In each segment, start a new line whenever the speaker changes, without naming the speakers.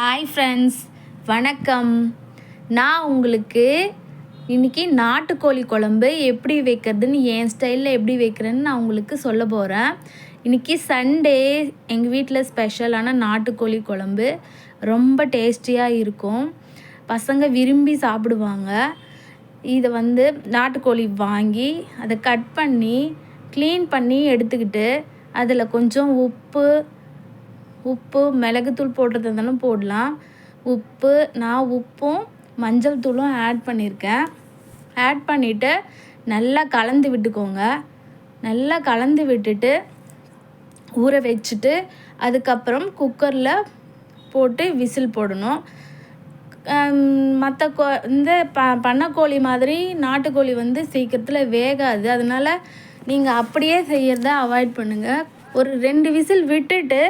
Hi friends வணக்கம். நான் உங்களுக்கு இன்றைக்கி நாட்டுக்கோழி குழம்பு எப்படி வைக்கிறதுன்னு என் ஸ்டைலில் எப்படி வைக்கிறேன்னு நான் உங்களுக்கு சொல்ல போகிறேன் இன்றைக்கி சண்டே எங்கள் வீட்டில் ஸ்பெஷலான நாட்டுக்கோழி குழம்பு. ரொம்ப டேஸ்டியாக இருக்கும். பசங்க விரும்பி சாப்பிடுவாங்க. இதை வந்து நாட்டுக்கோழி வாங்கி அதை கட் பண்ணி க்ளீன் பண்ணி எடுத்துக்கிட்டு அதில் கொஞ்சம் உப்பு உப்பு மிளகுத்தூள் போடுறது இருந்தாலும் போடலாம். உப்பு நான் உப்பும் மஞ்சள் தூளும் ஆட் பண்ணியிருக்கேன் ஆட் பண்ணிவிட்டு நல்லா கலந்து விட்டுக்கோங்க. நல்லா கலந்து விட்டுட்டு ஊற வச்சுட்டு அதுக்கப்புறம் குக்கரில் போட்டு விசில் போடணும். மற்ற கோ இந்த ப பண்ணக்கோழி மாதிரி நாட்டுக்கோழி வந்து சீக்கிரத்தில் வேகாது. அதனால் நீங்கள் அப்படியே செய்கிறத அவாய்ட் பண்ணுங்கள் ஒரு ரெண்டு விசில் விட்டுட்டு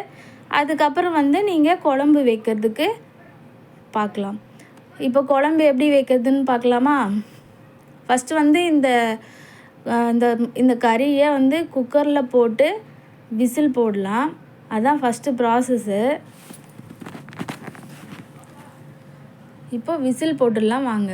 அதுக்கப்புறம் வந்து நீங்கள் குழம்பு வைக்கிறதுக்கு பார்க்கலாம். இப்போ குழம்பு எப்படி வைக்கிறதுன்னு பார்க்கலாமா? ஃபஸ்ட்டு வந்து இந்த இந்த இந்த கறியை வந்து குக்கரில் போட்டு விசில் போடலாம். அதுதான் ஃபஸ்ட்டு ப்ராசஸ்ஸு இப்போ விசில் போட்டுடலாம் வாங்க.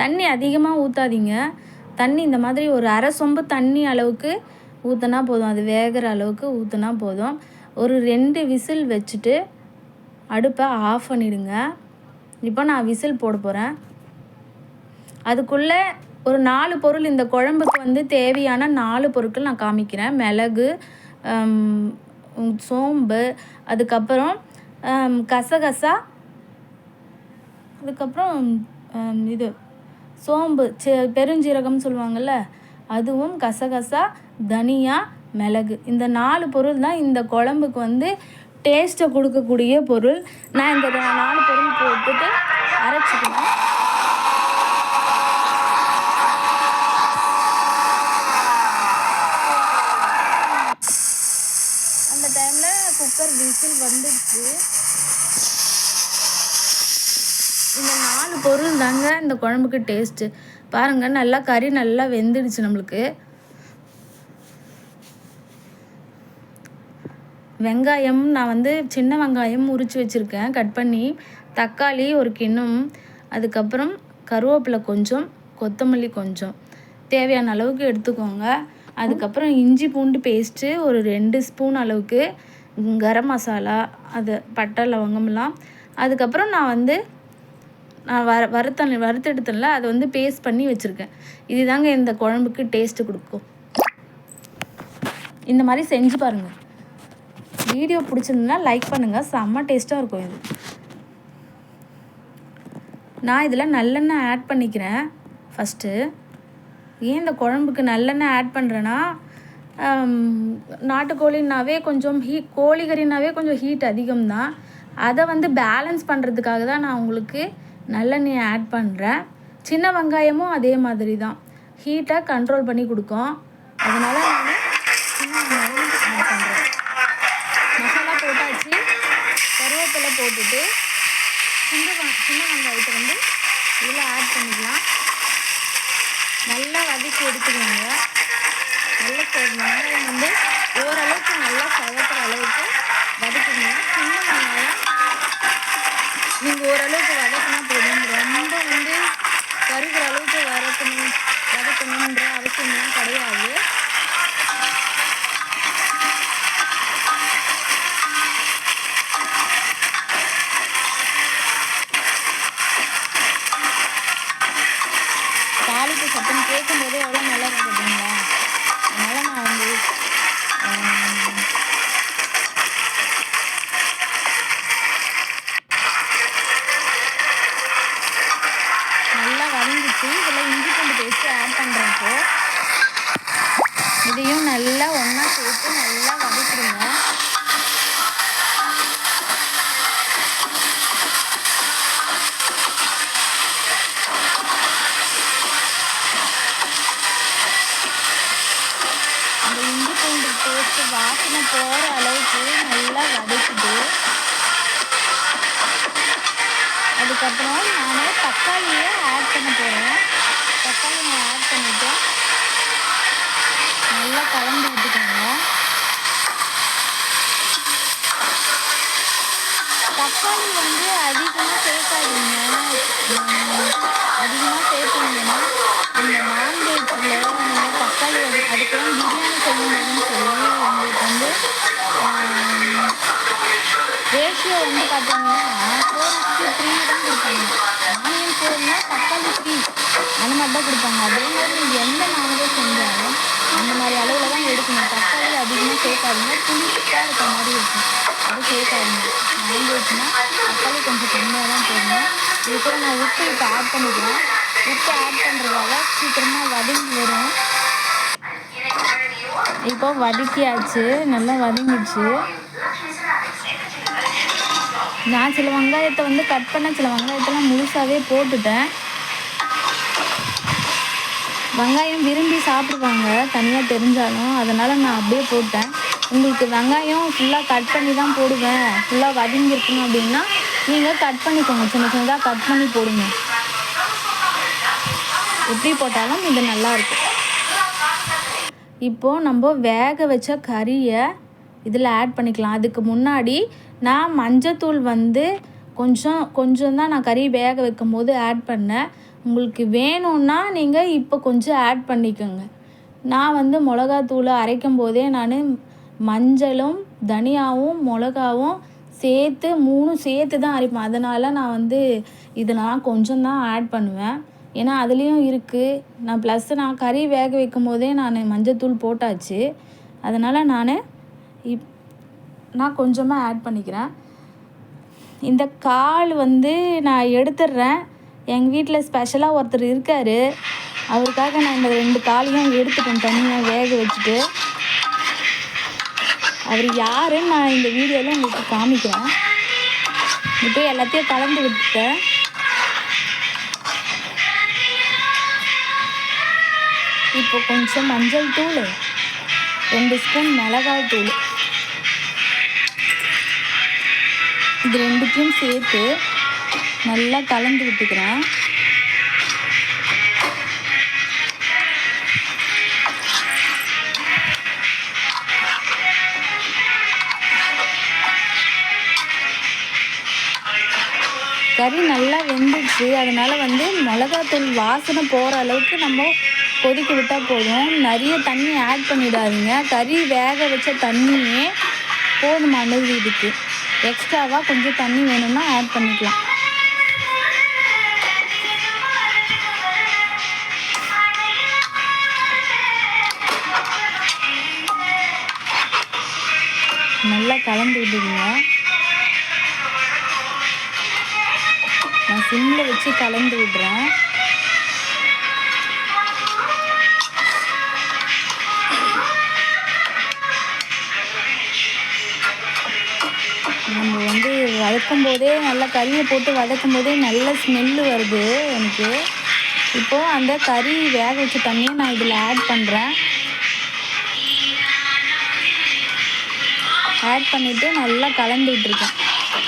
தண்ணி அதிகமாக ஊற்றாதீங்க தண்ணி இந்த மாதிரி ஒரு அரை சொம்பு தண்ணி அளவுக்கு ஊற்றினா போதும். அது வேகிற அளவுக்கு ஊற்றினா போதும். ஒரு ரெண்டு விசில் வச்சுட்டு அடுப்பை ஆஃப் பண்ணிவிடுங்க இப்போ நான் விசில் போட போகிறேன் அதுக்குள்ளே ஒரு நாலு பொருள் இந்த குழம்புக்கு வந்து தேவையான நாலு பொருட்கள் நான் காமிக்கிறேன். மிளகு சோம்பு அதுக்கப்புறம் கசகசா அதுக்கப்புறம் இது சோம்பு பெருஞ்சீரகம்னு சொல்லுவாங்கள்ல அதுவும் கசகசா தனியா மிளகு. இந்த நாலு பொருள் தான் இந்த குழம்புக்கு வந்து டேஸ்ட்டை கொடுக்கக்கூடிய பொருள். நான் இந்த நாலு பொருள் போட்டுட்டு அரைச்சிக்கணும் அந்த டைமில் குக்கர் விசில் வந்துடுச்சு. இந்த நாலு பொருள் தாங்க இந்த குழம்புக்கு டேஸ்ட்டு பாருங்கள் நல்லா கறி நல்லா வெந்துடுச்சு நம்மளுக்கு. வெங்காயம் நான் வந்து சின்ன வெங்காயம் உரித்து வச்சுருக்கேன் கட் பண்ணி தக்காளி ஒரு கிண்ணம் அதுக்கப்புறம் கருவேப்பிலை கொஞ்சம் கொத்தமல்லி கொஞ்சம். தேவையான அளவுக்கு எடுத்துக்கோங்க. அதுக்கப்புறம் இஞ்சி பூண்டு பேஸ்ட்டு ஒரு ரெண்டு ஸ்பூன் அளவுக்கு கரம் மசாலா அது பட்டை லவங்கம்லாம் அதுக்கப்புறம் நான் வந்து நான் வர வறுத்தல் வறுத்தெடுத்தேன்ல அதை வந்து பேஸ்ட் பண்ணி வச்சுருக்கேன். இதுதாங்க இந்த குழம்புக்கு டேஸ்ட்டு கொடுக்கும். இந்த மாதிரி செஞ்சு பாருங்கள் வீடியோ பிடிச்சிருந்தா லைக் பண்ணுங்கள் செம்ம டேஸ்ட்டாக இருக்கும் இது. நான் இதில் நல்லெண்ணெய் ஆட் பண்ணிக்கிறேன். ஃபஸ்ட்டு ஏன் இந்த குழம்புக்கு நல்லெண்ணெய் ஆட் பண்ணுறேன்னா நாட்டுக்கோழின்னாவே கொஞ்சம் ஹீட் கோழிக்கறினாவே கொஞ்சம் ஹீட் அதிகம்தான். அதை வந்து பேலன்ஸ் பண்ணுறதுக்காக தான் நான் உங்களுக்கு நல்லெண்ணெயை ஆட் பண்ணுறேன் சின்ன வெங்காயமும் அதே மாதிரி தான் ஹீட்டை கண்ட்ரோல் பண்ணி கொடுக்கும். அதனால் நான் சின்ன வெங்காயம் ஆட் பண்ணுறேன் மசாலா போட்டாச்சு. கருவேப்பிலை போட்டுட்டு சின்ன சின்ன வெங்காயத்தை வந்து இதில் ஆட் பண்ணிக்கலாம். நல்லா வதக்கி எடுத்துக்கோங்க. நல்ல வெங்காயம் வந்து ஓரளவுக்கு நல்லா சவக்கிற அளவுக்கு வதக்குங்க சின்ன வெங்காயம் நீங்கள் ஓரளவுக்கு வதக்கினா போதும் வாசனை போகிற அளவுக்கு நல்லா வதக்கிட்டு அதுக்கப்புறம் நான் தக்காளியை ஆட் பண்ண போகிறேன் தக்காளி நான் ஆட் பண்ணிவிட்டு நல்லா கலந்து விட்டுக்கோங்க. தக்காளி வந்து அதிகமாக சேர்க்காதீங்க. அதிகமாக சேர்த்தீங்கன்னா இந்த நான்வெஜ்ஜில் நீங்கள் தக்காளி வந்து அதுக்கெல்லாம் பிரியாணி செய்யணும்னு சொல்லி உங்களுக்கு வந்து ரேஷியோ வந்து பார்த்தீங்கன்னா ஃபோர் த்ரீ தான் கொடுப்பாங்க. ஆனியன் ஃபோர்னா தக்காளி த்ரீ அந்த மாதிரி தான் கொடுப்பாங்க. அதே மாதிரி நீங்கள் எந்த நான்வெஜ் செஞ்சாலும் அந்த மாதிரி அளவில் தான் எடுக்கணும். தக்காளி அதிகமாக சேர்க்காதீங்க. புளிப்பாக இருக்க மாதிரி இருக்கும். அது சேர்க்காதீங்க. நான்வெஜ்னால் தக்காளி கொஞ்சம் கம்மியாக தான் போடணும். இது கூட நான் உப்பு இப்போ ஆட் பண்ணிக்கிறேன் உப்பு ஆட் பண்ணுறதால சீக்கிரமாக வதங்கி வரும். இப்போ வதக்கியாச்சு. நல்லா வதங்கிடுச்சு. நான் சில வெங்காயத்தை வந்து கட் பண்ண சில வெங்காயத்தெல்லாம் முழுசாகவே போட்டுட்டேன். வெங்காயம் விரும்பி சாப்பிடுவாங்க தனியாக தெரிஞ்சாலும். அதனால் நான் அப்படியே போட்டேன். உங்களுக்கு வெங்காயம் ஃபுல்லாக கட் பண்ணி தான் போடுவேன். ஃபுல்லாக வதங்கிருக்கணும் அப்படின்னா நீங்கள் கட் பண்ணிக்கோங்க. சின்ன சின்னதாக கட் பண்ணி போடுங்க. எப்படி போட்டாலும் இது நல்லாயிருக்கும். இப்போது நம்ம வேக வச்ச கறியை இதில் ஆட் பண்ணிக்கலாம். அதுக்கு முன்னாடி நான் மஞ்சத்தூள் வந்து கொஞ்சம் கொஞ்சம் தான் நான் கறி வேக வைக்கும் போது ஆட் பண்ணேன். உங்களுக்கு வேணும்னா நீங்கள் இப்போ கொஞ்சம் ஆட் பண்ணிக்கோங்க. நான் வந்து மிளகாத்தூள் அரைக்கும் போதே நான் மஞ்சளும் தனியாவும் மிளகாவும் சேர்த்து மூணும் சேர்த்து தான் அரைப்பேன். அதனால் நான் வந்து இதை நான் கொஞ்சம் தான் ஆட் பண்ணுவேன். ஏன்னா அதுலேயும் இருக்குது நான் ப்ளஸ் நான் கறி வேக வைக்கும் போதே நான் மஞ்சத்தூள் போட்டாச்சு. அதனால் நான் இப் நான் கொஞ்சமாக ஆட் பண்ணிக்கிறேன். இந்த கால் வந்து நான் எடுத்துடுறேன். எங்கள் வீட்டில் ஸ்பெஷலாக ஒருத்தர் இருக்கார். அவருக்காக நான் இந்த ரெண்டு காலையும் எடுத்துட்டேன் தனியாக வேக வச்சுட்டு. அவர் யாருன்னு நான் இந்த வீடியோவில் உங்களுக்கு காமிக்கிறேன். இப்போ எல்லாத்தையும் கலந்து விட்டுட்டேன் இப்போ கொஞ்சம் மஞ்சள் தூள் ரெண்டு ஸ்பூன் மிளகாய் தூள். இது ரெண்டுத்தையும் சேர்த்து நல்லா கலந்து விட்டுக்கிறேன். கறி நல்லா வெந்துச்சு அதனால் வந்து மிளகாத்தூள் வாசனை போகிற அளவுக்கு நம்ம கொதிக்க விட்டால் போதும். நிறைய தண்ணி ஆட் பண்ணிடாதீங்க. கறி வேக வச்ச தண்ணியே போதுமானது இதுக்கு. எக்ஸ்ட்ராவாக கொஞ்சம் தண்ணி வேணும்னா ஆட் பண்ணிக்கலாம். நல்லா கலந்து விடுங்க. நான் சிம்மில் வச்சு கலந்து விடுறேன் நம்ம வந்து வதக்கும் போதே நல்லா கறியை போட்டு வதக்கும் போதே நல்ல ஸ்மெல்லு வருது எனக்கு. இப்போது அந்த கறி வேக வச்ச தண்ணியை நான் இதில் ஆட் பண்ணுறேன் ஆட் பண்ணிவிட்டு நல்லா கலந்து விட்டுருக்கேன்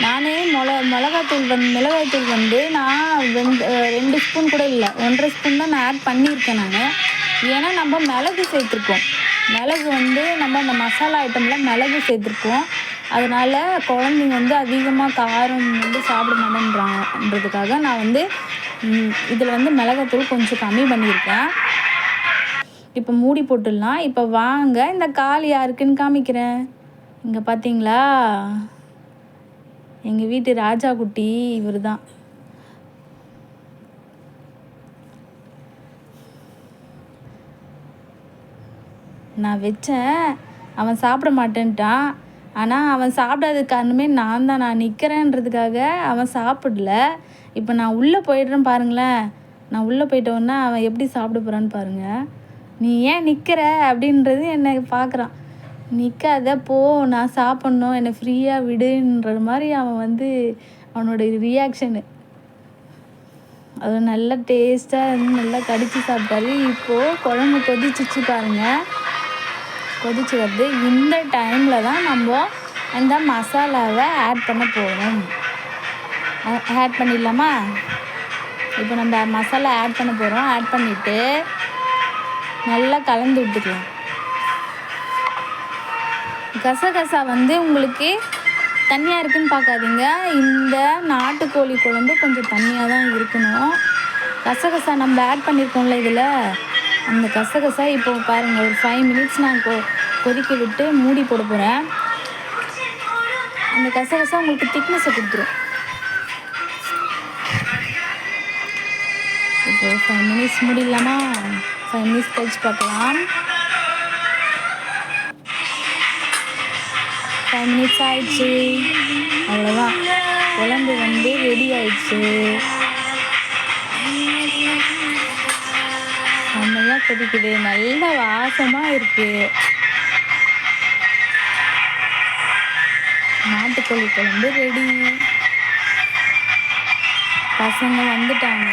நானே மிள மிளகாத்தூள் வந்து மிளகாய்த்தூள் வந்து நான் ரெண்டு ரெண்டு ஸ்பூன் கூட இல்லை. ஒன்றரை ஸ்பூன் தான் நான் ஆட் பண்ணியிருக்கேன் நான். ஏன்னா நம்ம மிளகு சேர்த்துருக்கோம். மிளகு வந்து நம்ம அந்த மசாலா ஐட்டமில் மிளகு சேர்த்துருக்கோம். அதனால் குழந்தைங்க வந்து அதிகமாக காரம் வந்து சாப்பிட மாட்டேன்றாங்கன்றதுக்காக நான் வந்து இதில் வந்து மிளகாத்தூள் கொஞ்சம் கம்மி பண்ணியிருக்கேன். இப்போ மூடி போட்டுடலாம். இப்போ வாங்க. இந்த கால் யாருக்குன்னு காமிக்கிறேன். இங்கே பார்த்தீங்களா எங்கள் வீட்டு ராஜா குட்டி இவர் தான் நான் வச்சேன். அவன் சாப்பிட மாட்டேன்ட்டான். ஆனால் அவன் சாப்பிடாத காரணமே நான் தான் நான் நிற்கிறேன்றதுக்காக அவன் சாப்பிடல. இப்போ நான் உள்ளே போயிடுறேன் பாருங்களேன். நான் உள்ளே போயிட்டோன்னா அவன் எப்படி சாப்பிட போகிறான்னு பாருங்கள் நீ ஏன் நிற்கிற அப்படின்றது என்னை பார்க்குறான். நிற்காத போ நான் சாப்பிட்ணும் என்னை ஃப்ரீயாக விடுன்ற மாதிரி அவன் வந்து அவனோட ரியாக்ஷனு அது நல்லா டேஸ்ட்டாக நல்லா கடித்து சாப்பிட்டாரு. இப்போது குழம்பு கொதிச்சிச்சு பாருங்கள் கொதிச்சு வருது. இந்த டைமில் தான் நம்ம அந்த மசாலாவை ஆட் பண்ண போகிறோம் ஆட் பண்ணிடலாமா? இப்போ நம்ம மசாலா ஆட் பண்ண போகிறோம் ஆட் பண்ணிவிட்டு நல்லா கலந்து விட்டுக்கலாம். கசகசா வந்து உங்களுக்கு தண்ணியாக இருக்குன்னு பார்க்காதீங்க. இந்த நாட்டுக்கோழி குழம்பு கொஞ்சம் தண்ணியாக தான் இருக்கணும். கசகசா நம்ம ஆட் பண்ணியிருக்கோம்ல இதில். அந்த கசகசா இப்போ பாருங்கள் ஒரு ஃபைவ் மினிட்ஸ் நான் கொ கொதிக்க விட்டு மூடி போட போகிறேன் அந்த கசகசா உங்களுக்கு திக்னஸை கொடுத்துரும். இப்போ ஃபைவ் மினிட்ஸ் முடியலாமா ஃபைவ் மினிட்ஸ் கழிச்சு பார்க்கலாம். ஃபைவ் மினிட்ஸ் ஆயிடுச்சு. அவ்வளோதான் குழம்பு வந்து ரெடி ஆயிடுச்சு. செம்மையாக கொதிக்குது. நல்ல வாசமாக இருக்குது நாட்டுக்கோழி குழம்பு ரெடி பசங்க வந்துட்டாங்க.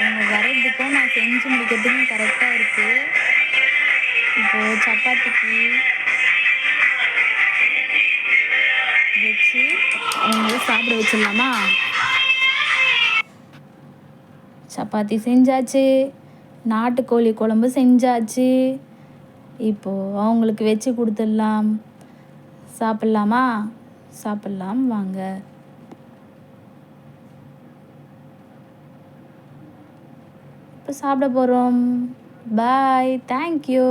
அவங்க வர்றதுக்கும் நான் செஞ்சு முடிக்கிறதுக்கும் கரெக்டாக இருக்குது இப்போது சப்பாத்திக்கு வச்சு அவங்கள சாப்பிட வச்சிடலாமா? சப்பாத்தி செஞ்சாச்சு. நாட்டுக்கோழி குழம்பு செஞ்சாச்சு. இப்போது அவங்களுக்கு வச்சு கொடுத்துடலாம். சாப்பிட்லாமா? சாப்பிட்லாம் வாங்க. இப்போ சாப்பிட போகிறோம் பாய் தேங்க்யூ